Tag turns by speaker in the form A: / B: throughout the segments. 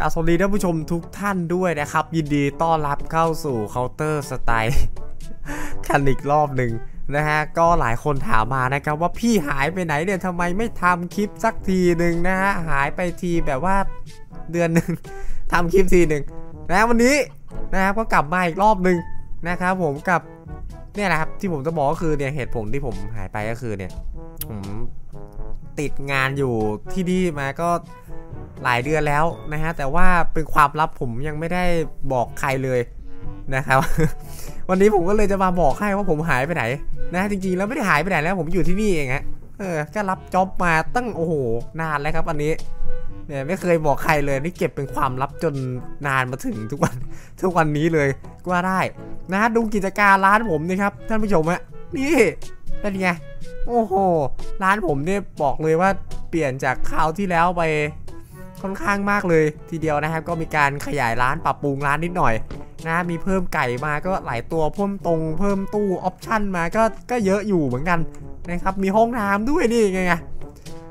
A: กาสวัสดีท่านผู้ชมทุกท่านด้วยนะครับ ยินดีต้อนรับเข้าสู่เคาน์เตอร์สไตล์คันอีกรอบหนึ่งนะฮะก็หลายคนถามมานะครับว่าพี่หายไปไหนเนี่ยทำไมไม่ทำคลิปสักทีหนึ่งนะฮะหายไปทีแบบว่าเดือนหนึ่งทำคลิปทีหนึ่งนะวันนี้นะครับก็กลับมาอีกรอบหนึ่งนะครับผมกับเนี่ยนะครับที่ผมจะบอกก็คือเนี่ยเหตุผลที่ผมหายไปก็คือเนี่ยผมติดงานอยู่ที่นี่มาก็ หลายเดือนแล้วนะฮะแต่ว่าเป็นความลับผมยังไม่ได้บอกใครเลยนะครับ วันนี้ผมก็เลยจะมาบอกให้ว่าผมหายไปไหนนะจริงๆแล้วไม่ได้หายไปไหนแล้วผมอยู่ที่นี่เองฮะเออก็รับจ็อบมาตั้งโอ้โหนานแล้วครับอันนี้เนี่ยไม่เคยบอกใครเลยนี่เก็บเป็นความลับจนนานมาถึงทุกวันทุกวันนี้เลยก็ว่าได้นะดูกิจการร้านผมนี่ครับท่านผู้ชมฮะนี่เป็นไงโอ้โหร้านผมเนี่ยบอกเลยว่าเปลี่ยนจากคราวที่แล้วไป ค่อนข้างมากเลยทีเดียวนะครับ ก็มีการขยายร้านปรับปรุงร้านนิดหน่อยนะมีเพิ่มไก่มาก็หลายตัวเพิ่มตรงเพิ่มตู้ออปชั่นมาก็ก็เยอะอยู่เหมือนกันนะครับ มีห้องน้ำด้วยนี่ไงไง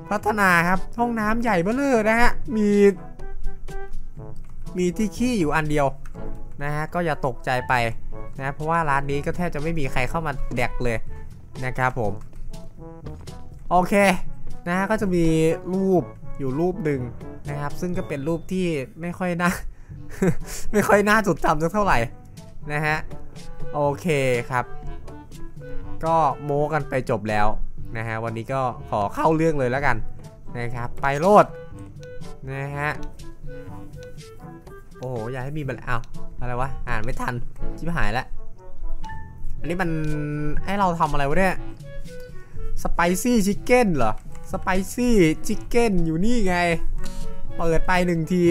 A: พัฒนาครับห้องน้ำใหญ่เบ้อเลยนะฮะมี มีที่ขี้อยู่อันเดียวนะฮะก็อย่าตกใจไปนะเพราะว่าร้านนี้ก็แทบจะไม่มีใครเข้ามาแดกเลยนะครับผม โอเคนะฮะก็จะมีรูป อยู่รูปหนึ่งนะครับ ซึ่งก็เป็นรูปที่ไม่ค่อยน่าไม่ค่อยน่าจดจำสักเท่าไหร่นะฮะโอเคครับ ก็โม้กันไปจบแล้วนะฮะวันนี้ก็ขอเข้าเรื่องเลยแล้วกันนะครับ ไปโลดนะฮะโอ้โหอยากให้มีบันเอาอะไรวะอ่านไม่ทันชิบหายแล้วอันนี้มันให้เราทำอะไรวะเนี่ยสไปซี่ชิคเก้นเหรอ สไปซี่ชิคเก้นอยู่นี่ไง เปิดไปหนึ่งที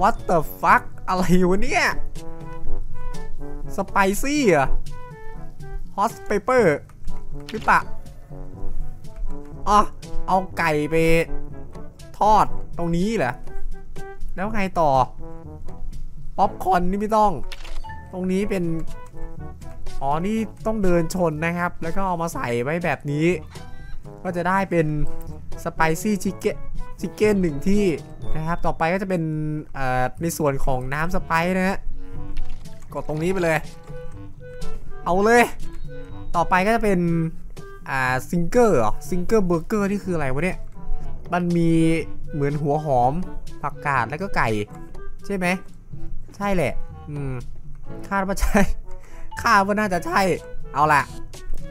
A: what the fuck อะไรวะเนี่ยสไปซี่อะฮอสเปเปอร์หรือปะอ๋อเอาไก่ไปทอดตรงนี้เหรอ แล้วไงต่อ ป๊อปคอนนี่ไม่ต้อง ตรงนี้เป็น อ๋อ นี่ต้องเดินชนนะครับ แล้วก็เอามาใส่ไว้แบบนี้ ก็จะได้เป็นสไปซี่ชิคเก้นชิคเก้นหนึ่งที่นะครับ ต่อไปก็จะเป็นในส่วนของน้ำสไปซ์นะฮะกดตรงนี้ไปเลย เอาเลย ต่อไปก็จะเป็นอ่าซิงเกอร์เหรอซิงเกอร์เบอร์เกอร์ที่คืออะไรวะเนี่ย มันมีเหมือนหัวหอมผักกาดแล้วก็ไก่ ใช่ไหม ใช่แหละ อืม คาดว่าใช่ คาดว่าน่าจะใช่ เอาละ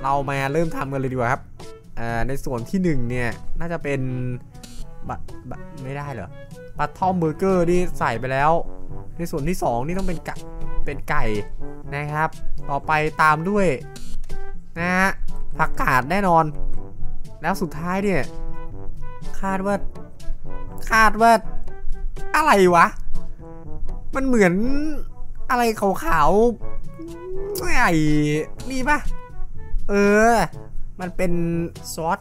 A: เรามาเริ่มทำกันเลยดีกว่าครับ ในส่วนที่หนึ่งเนี่ย น่าจะเป็นบะบะไม่ได้เหรอปัตทอมเบอร์เกอร์นี่ใส่ไปแล้ว ในส่วนที่ 2 นี่ต้องเป็นไก่เป็นไก่นะครับ ต่อไปตามด้วยนะฮะผักกาดแน่นอน แล้วสุดท้ายเนี่ย คาดว่า คาดว่า อะไรวะ มันเหมือนอะไรขาวๆไอ้นี่ปะเออ มันเป็นซอส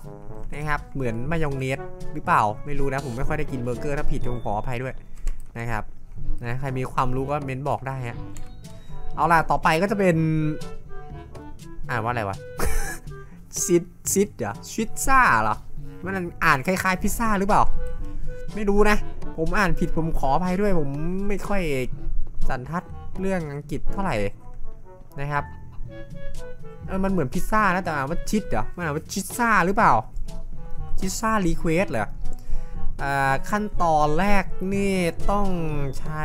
A: นะครับเหมือนมายองเนสหรือเปล่าไม่รู้นะผมไม่ค่อยได้กินเบอร์เกอร์ถ้าผิดผมขออภัยด้วยนะครับนะใครมีความรู้ก็เม้นบอกได้ฮะเอาล่ะต่อไปก็จะเป็นอ่านว่าอะไรวะซิดซิดเหรอชิดซ่าเหรอมันอ่านคล้ายๆพิซซ่าหรือเปล่า ไม่รู้นะ ผมอ่านผิดผมขออภัยด้วยผมไม่ค่อยสันทัดเรื่องอังกฤษเท่าไหร่นะครับ มันเหมือนพิซซ่านะแต่อ่านว่าชิดเหรอมันอ่านว่าชิดซ่าหรือเปล่าชิดซ่ารีเควสเหรอขั้นตอนแรกนี่ต้องใช้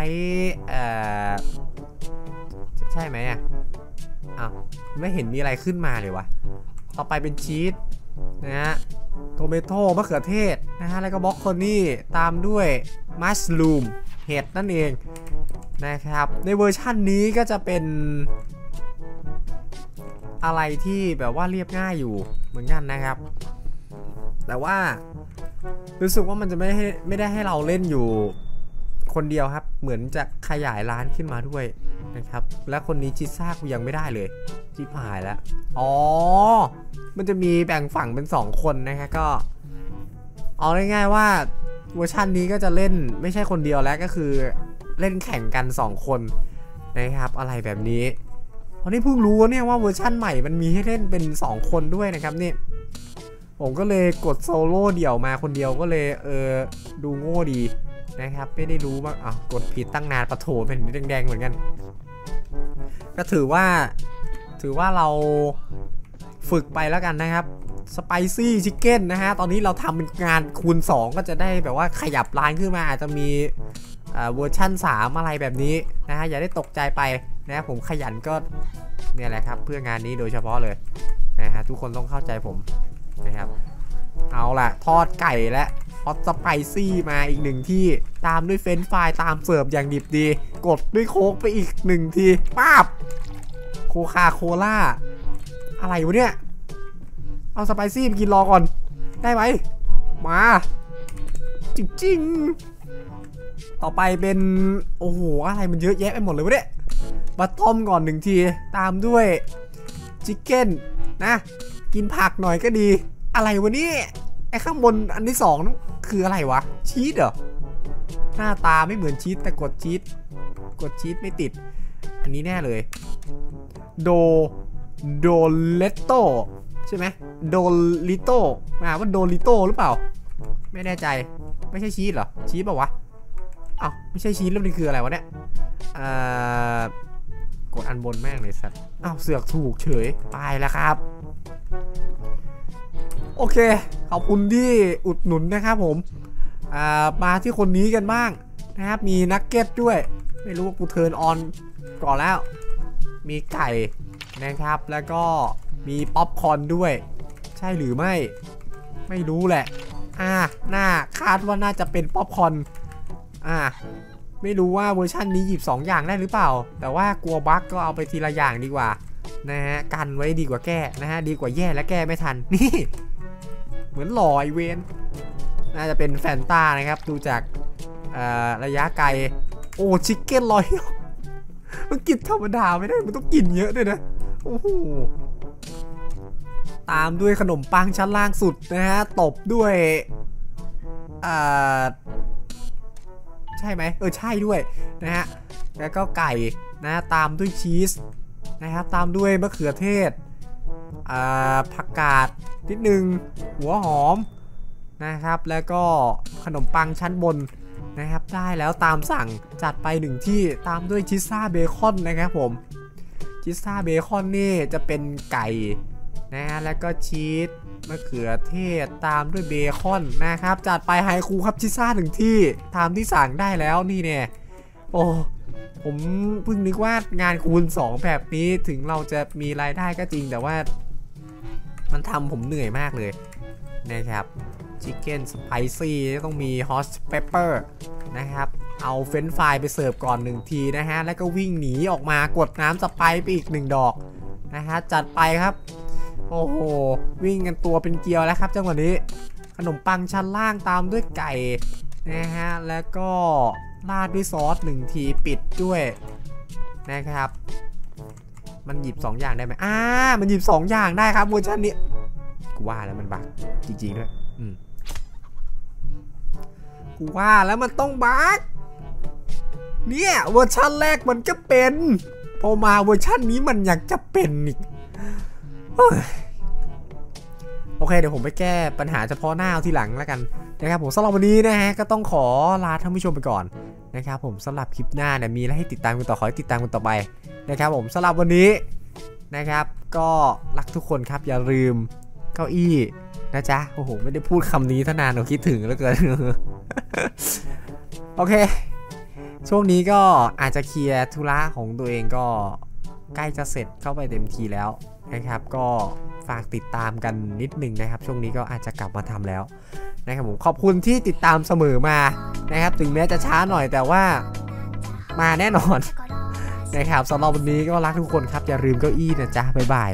A: ใช่ไหมอะอ้าวไม่เห็นมีอะไรขึ้นมาเลยวะต่อไปเป็นชีสนะฮะโทเมโต้มะเขือเทศนะฮะแล้วก็บล็อกโคนี่ตามด้วยมัสลูมเห็ดนั่นเองนะครับในเวอร์ชั่นนี้ก็จะเป็น อะไรที่แบบว่าเรียบง่ายอยู่เหมือนกันนะครับ แต่ว่ารู้สึกว่ามันจะไม่ให้ไม่ได้ให้เราเล่นอยู่คนเดียวครับ เหมือนจะขยายร้านขึ้นมาด้วยนะครับ และคนนี้จิซ่ากูยังไม่ได้เลยจิพายแล้ว อ๋อ มันจะมีแบ่งฝั่งเป็น 2 คนนะฮะก็ เอาง่ายๆว่าเวอร์ชันนี้ก็จะเล่นไม่ใช่คนเดียวแล้วก็คือเล่นแข่งกัน 2 คนนะครับ อะไรแบบนี้ อันนี้เพิ่งรู้เนี่ยว่าเวอร์ชั่นใหม่มันมีให้เล่นเป็น 2 คนด้วยนะครับนี่ผมก็เลยกดโซโล่เดี่ยวมาคนเดียวก็เลยเออดูโง่ดีนะครับไม่ได้รู้ว่าอะกดผิดตั้งนานปะโถเป็นแดงๆเหมือนกัน ก็ถือว่า ถือว่าเราฝึกไปแล้วกันนะครับสไปซี่ชิคเก้นนะฮะ ตอนนี้เราทำเป็นงานคูณ 2 ก็จะได้แบบว่าขยับร้านขึ้นมาอาจจะมีเวอร์ชั่น 3 อะไรแบบนี้นะฮะ อย่าได้ตกใจไป นะผมขยันก็เนี่ยแหละครับ เพื่องานนี้โดยเฉพาะเลยนะฮะทุกคนต้องเข้าใจผมนะครับ เอาล่ะ ทอดไก่และฮอตสไปซี่มาอีกหนึ่งที่ตามด้วยเฟรนฟรายตามเสิร์ฟอย่างดิบดี กดด้วยโค้กไปอีกหนึ่งทีป้าบโคคาโคล่าอะไรวะเนี่ย เอาสไปซี่ไปกินรอก่อน ได้ไหมมาจริงๆต่อไปเป็น โอ้โห อะไรมันเยอะแยะไปหมดเลยวะเนี่ย มาต้มก่อนหนึ่งที ตามด้วยชิคเก้นนะ กินผักหน่อยก็ดี อะไรวะนี่ไอ้ข้างบนอันที่สองคืออะไรวะ ชีสเหรอ หน้าตาไม่เหมือนชีสแต่กดชีสกดชีสไม่ติด อันนี้แน่เลย โด โดเลตโตใช่ไหมโดลิโตมาว่าโดลิโตหรือเปล่า ไม่แน่ใจ ไม่ใช่ชีสเหรอ ชีสเปล่าวะอ้าวไม่ใช่ชีสแล้วมันคืออะไรวะเนี่ย เอ่อ กดอันบนแม่งเลยสัตว์อ้าวเสือกถูกเฉยไปแล้วครับ โอเค ขอบคุณที่อุดหนุนนะครับผมอ่ามาที่คนนี้กันบ้างนะครับ มีนักเก็ตด้วย ไม่รู้ว่ากูเทิร์นออนก่อนแล้ว มีไก่นะครับ แล้วก็มีป๊อปคอนด้วย ใช่หรือไม่ ไม่รู้แหละ อ่า น่าคาดว่าน่าจะเป็นป๊อปคอนอ่า ไม่รู้ว่าเวอร์ชันนี้หยิบ 2 อย่างได้หรือเปล่า แต่ว่ากลัวบั๊กก็เอาไปทีละอย่างดีกว่านะฮะกันไว้ดีกว่าแก้นะฮะดีกว่าแย่และแก้ไม่ทันนี่เหมือนหลอยเวนน่าจะเป็นแฟนตานะครับดูจากระยะไกลโอ้ชิคเก้นลอยมันกินธรรมดาไม่ได้มันต้องกินเยอะด้วยนะโอ้โหตามด้วยขนมปังชั้นล่างสุดนะฮะตบด้วยอ่า ใช่ไหมเออใช่ด้วยนะฮะแล้วก็ไก่นะตามด้วยชีสนะครับตามด้วยมะเขือเทศอ่าผักกาดนิดนึงหัวหอมนะครับ แล้วก็ขนมปังชั้นบนนะครับ ได้แล้วตามสั่งจัดไปหนึ่งที่ตามด้วยชิซ่าเบคอนนะครับผมชิซ่าเบคอนนี่จะเป็นไก่นะฮะแล้วก็ชีส มะเขือเทศตามด้วยเบคอนนะครับจัดไปไฮคูครับชิซ่าหนึ่งที่ตามที่สั่งได้แล้วนี่เนี่ยโอ้ผมเพิ่งนึกว่างานคูณ 2 แบบนี้ถึงเราจะมีรายได้ก็จริงแต่ว่า มันทำผมเหนื่อยมากเลยนะครับชิคเก้นสไปซี่ต้องมีฮอสเปเปอร์นะครับเอาเฟรนฟรายไปเสิร์ฟก่อนหนึ่งทีนะฮะ แล้วก็วิ่งหนีออกมากดน้ำสไปไปอีกหนึ่งดอกนะฮะจัดไปครับ โอ้โห วิ่งกันตัวเป็นเกลียวแล้วครับจังหวะนี้ ขนมปังชั้นล่างตามด้วยไก่นะฮะ แล้วก็ราดด้วยซอสหนึ่งทีปิดด้วยนะครับ มันหยิบ 2 อย่างได้ไหมอ่า มันหยิบ 2 อย่างได้ครับเวอร์ชันนี้กูว่าแล้วมันบักจริงๆด้วยอืมกูว่าแล้วมันต้องบักเนี่ยเวอร์ชันแรกมันก็เป็น พอมาเวอร์ชันนี้มันอยากจะเป็นอีก โอเคเดี๋ยวผมไปแก้ปัญหาเฉพาะหน้าทีหลังแล้วกันนะครับผมสำหรับวันนี้นะฮะก็ต้องขอลาท่านผู้ชมไปก่อนนะครับผมสำหรับคลิปหน้าเนี่ยมีอะไรให้ติดตามกันต่อขอให้ติดตามกันต่อไปนะครับผมสำหรับวันนี้นะครับก็รักทุกคนครับอย่าลืมเก้าอี้นะจ๊ะโอ้โหไม่ได้พูดคำนี้ท่านานเราคิดถึงแล้วเกินโอเค ช่วงนี้ก็อาจจะเคลียร์ธุระของตัวเองก็ใกล้จะเสร็จเข้าไปเต็มทีแล้ว นะครับ ก็ฝากติดตามกันนิดนึงนะครับ ช่วงนี้ก็อาจจะกลับมาทำแล้วนะครับผมขอบคุณที่ติดตามเสมอมานะครับ ถึงแม้จะช้าหน่อยแต่ว่ามาแน่นอนนะครับสำหรับวันนี้ก็รักทุกคนครับ อย่าลืมเก้าอี้นะจ๊ะบ๊ายบาย